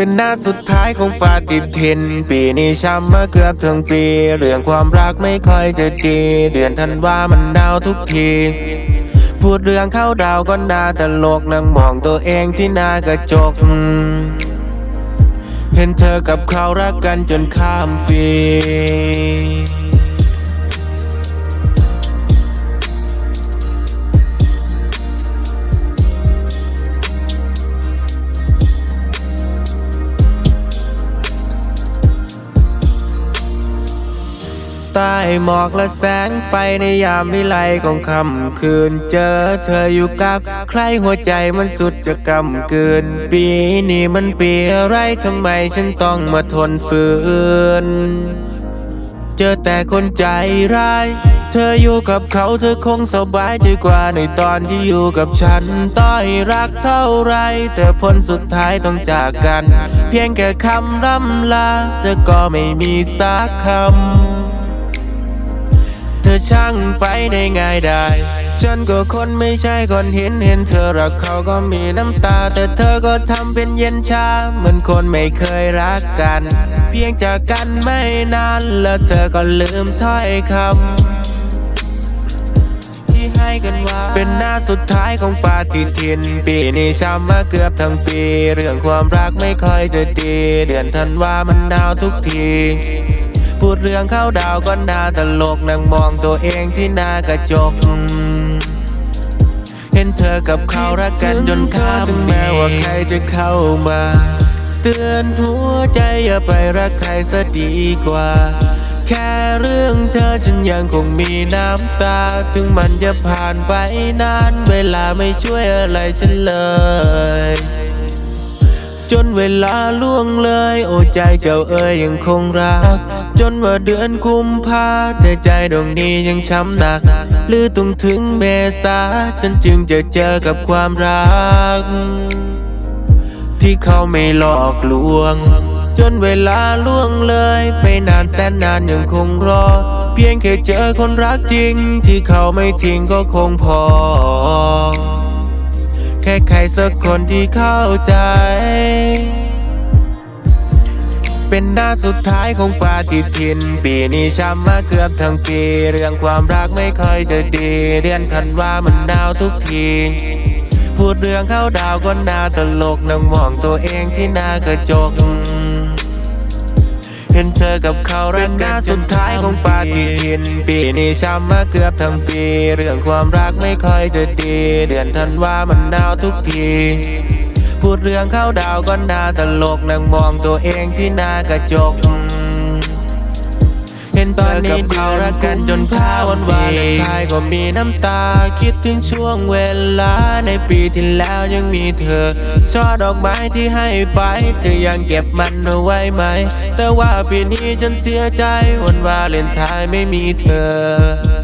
เป็นหน้าสุดท้ายของปาฏิทิน ปีนี้ช้ำมาเกือบทั้งปี เรื่องความรักไม่ค่อยจะดี เดือนธันวามันหนาวทุกที พูดเรื่องเข้าดาวก็น่าตลกนั่งมองตัวเองที่หน้ากระจก เห็นเธอกับเขารักกันจนข้ามปี ใต้หมอกและแสงไฟในยามวิไลของค่ำคืน เจอเธออยู่กับใครหัวใจมันสุดจะกำกืน ปีนี้มันปีอะไรทำไมฉันต้องมาทนฝืน เจอแต่คนใจร้ายเธออยู่กับเขาเธอคงสบายดีกว่าในตอนที่อยู่กับฉันต้อยรักเท่าไร แต่ผลสุดท้ายต้องจากกัน เพียงแค่คำร่ำลาเธอก็ไม่มีสักคำ ธอช่างไปได้ง่ายได้ฉันก็คนไม่ใช่คนเห็นเห็นเธอรักเขาก็มีน้ำตา แต่เธอก็ทำเป็นเย็นชา เหมือนคนไม่เคยรักกัน เพียงจากกันไม่นานแล้วเธอก็ลืมถ้อยคำที่ให้กันว่าเป็นหน้าสุดท้ายของปาฏิทิน ปีนี้ช้ำมาเกือบทั้งปี เรื่องความรักไม่ค่อยจะดี เดือนธันวามันหนาวทุกที พูดเรื่องเข้าดาวก็น่าตลกนั่งมองตัวเองที่หน้ากระจก เห็นเธอกับเขารักกันจนข้ามถึงแม้ว่าใครจะเข้ามา เตือนหัวใจอย่าไปรักใครซะดีกว่า แค่เรื่องเธอฉันยังคงมีน้ำตา ถึงมันจะผ่านไปนาน เวลาไม่ช่วยอะไรฉันเลย จนเวลาล่วงเลย โอ้ใจเจ้าเอ๋ยยังคงรัก จนว่าเดือนกุมภาแต่ใจดวงนี้ยังช้ำหนัก หรือต้องถึงเมษาฉันจึงจะเจอกับความรัก ที่เขาไม่หลอกลวง จนเวลาล่วงเลยไปนานแสนนานยังคงรอ เพียงแค่เจอคนรักจริง ที่เขาไม่ทิ้งก็คงพอ ค่ใครสักคนที่เข้าใจ เป็นหน้าสุดท้ายของปาฏิทิน ปีนี้ช้ำมาเกือบทั้งปี เรื่องความรักไม่ค่อยจะดี เรียนคันว่ามันหนาวทุกทีพูดเรื่องเข้าดาวก็น่าตลกนั่งมองตัวเองที่หน้ากระจก ห็นเธอกับเขารักกันสุดท้ายของปาฏิทิน ปีนี้ช้ำมาเกือบทั้งปี เรื่องความรักไม่ค่อยจะดี เดือนธันวามันหนาวทุกที พูดเรื่องเข้าดาวก็น่าตลกนั่งมองตัวเองที่หน้ากระจก ห็นตอนนี้เขารักกันจนพาวันวาเลนไทน์ก็มีน้ำตา คิดถึงช่วงเวลา ในปีที่แล้วยังมีเธอช่อดอกไม้ที่ให้ไป เธอยังเก็บมันเอาไว้ไหม แต่ว่าปีนี้ฉันเสียใจวันวาเลนไทน์ไม่มีเธอ